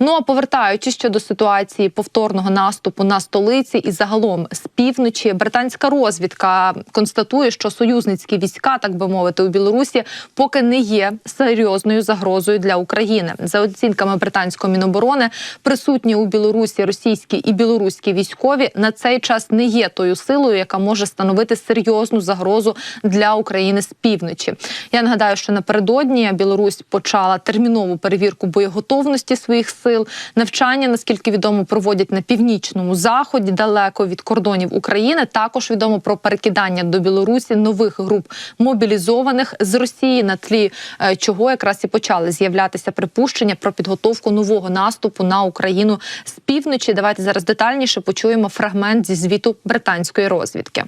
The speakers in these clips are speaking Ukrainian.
Ну а повертаючись щодо ситуації повторного наступу на столиці і загалом з півночі, британська розвідка констатує, що союзницькі війська, так би мовити, у Білорусі поки не є серйозною загрозою для України. За оцінками британського міноборони, присутні у Білорусі російські і білоруські військові на цей час не є тою силою, яка може становити серйозну загрозу для України з півночі. Я нагадаю, що напередодні Білорусь почала термінову перевірку боєготовності своїх сил. Навчання, наскільки відомо, проводять на північному заході, далеко від кордонів України. Також відомо про перекидання до Білорусі нових груп мобілізованих з Росії, на тлі е, чого якраз і почали з'являтися припущення про підготовку нового наступу на Україну з півночі. Давайте зараз детальніше почуємо фрагмент зі звіту британської розвідки.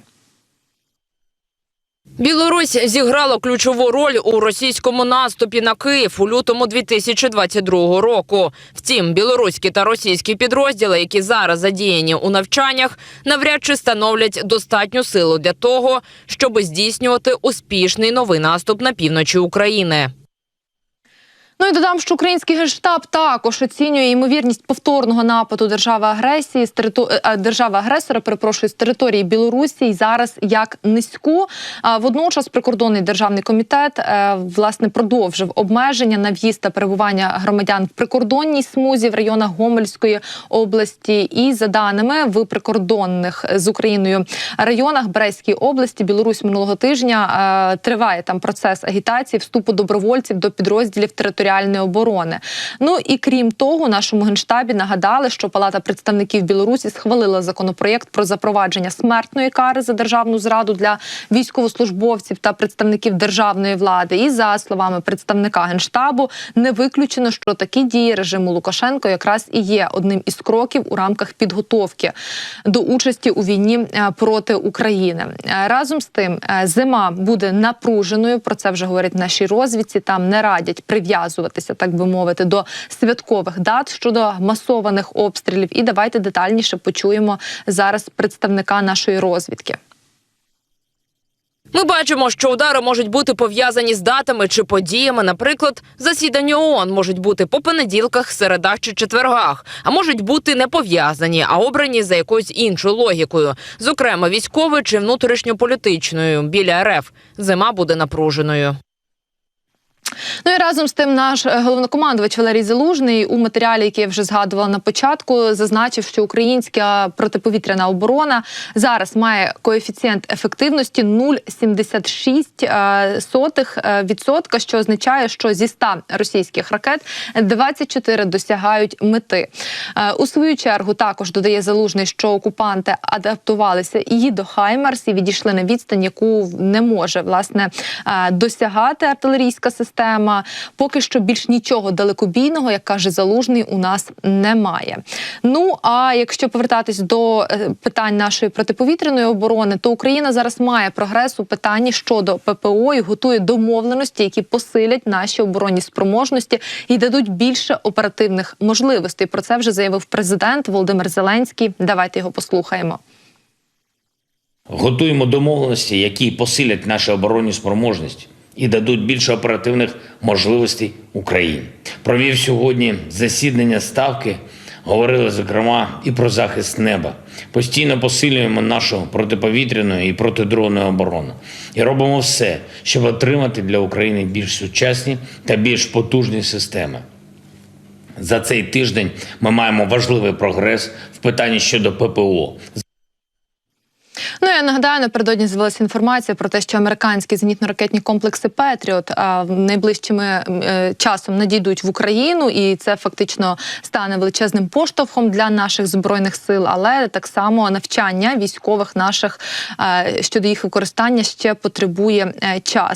Білорусь зіграла ключову роль у російському наступі на Київ у лютому 2022 року. Втім, білоруські та російські підрозділи, які зараз задіяні у навчаннях, навряд чи становлять достатню силу для того, щоб здійснювати успішний новий наступ на півночі України. Ну і додам, що український генштаб також оцінює ймовірність повторного нападу держави агресії з териту... е, держави агресора, перепрошую, з території Білорусі і зараз як низьку. Водночас прикордонний державний комітет е, власне продовжив обмеження на в'їзд та перебування громадян в прикордонній смузі в районах Гомельської області. І за даними в прикордонних з Україною районах Брестської області, Білорусь минулого тижня е, триває там процес агітації вступу добровольців до підрозділів територіальної оборони. Ну і крім того, нашому генштабі нагадали, що Палата представників Білорусі схвалила законопроєкт про запровадження смертної кари за державну зраду для військовослужбовців та представників державної влади. І за словами представника генштабу, не виключено, що такі дії режиму Лукашенко якраз і є одним із кроків у рамках підготовки до участі у війні е, проти України. Е, Разом з тим, е, зима буде напруженою. Про це вже говорять наші розвідці. Там не радять прив'язуватися, так би мовити, до святкових дат щодо масованих обстрілів. І давайте детальніше почуємо зараз представника нашої розвідки. Ми бачимо, що удари можуть бути пов'язані з датами чи подіями. Наприклад, засідання ООН можуть бути по понеділках, середах чи четвергах, а можуть бути не пов'язані, а обрані за якоюсь іншою логікою, зокрема військовою чи внутрішньополітичною. Біля РФ зима буде напруженою. Ну і разом з тим, наш е, головнокомандувач Валерій Залужний у матеріалі, який я вже згадувала на початку, зазначив, що українська протиповітряна оборона зараз має коефіцієнт ефективності 0,76 сотих е, відсотка, що означає, що зі 100 російських ракет 24 досягають мети. Е, У свою чергу також додає залужний, що окупанти адаптувалися і до Хаймарс і відійшли на відстань, яку не може власне е, досягати артилерійська система. Поки що більш нічого далекобійного, як каже залужний, у нас немає. Ну а якщо повертатись до е, питань нашої протиповітряної оборони, то Україна зараз має прогрес у питанні щодо ППО і готує домовленості, які посилять наші оборонні спроможності і дадуть більше оперативних можливостей. Про це вже заявив президент Володимир Зеленський. Давайте його послухаємо. Готуємо домовленості, які посилять наші оборонні спроможності і дадуть більше оперативних можливостей Україні. Провів сьогодні засідання ставки. Говорили зокрема і про захист неба. Постійно посилюємо нашу протиповітряну і протидронну оборону і робимо все, щоб отримати для України більш сучасні та більш потужні системи. За цей тиждень ми маємо важливий прогрес в питанні щодо ППО. Нагадаю, напередодні з'явилася інформація про те, що американські зенітно-ракетні комплекси Петріот найближчими е, часом надійдуть в Україну, і це фактично стане величезним поштовхом для наших збройних сил, але так само навчання військових наших е, щодо їх використання ще потребує е, часу.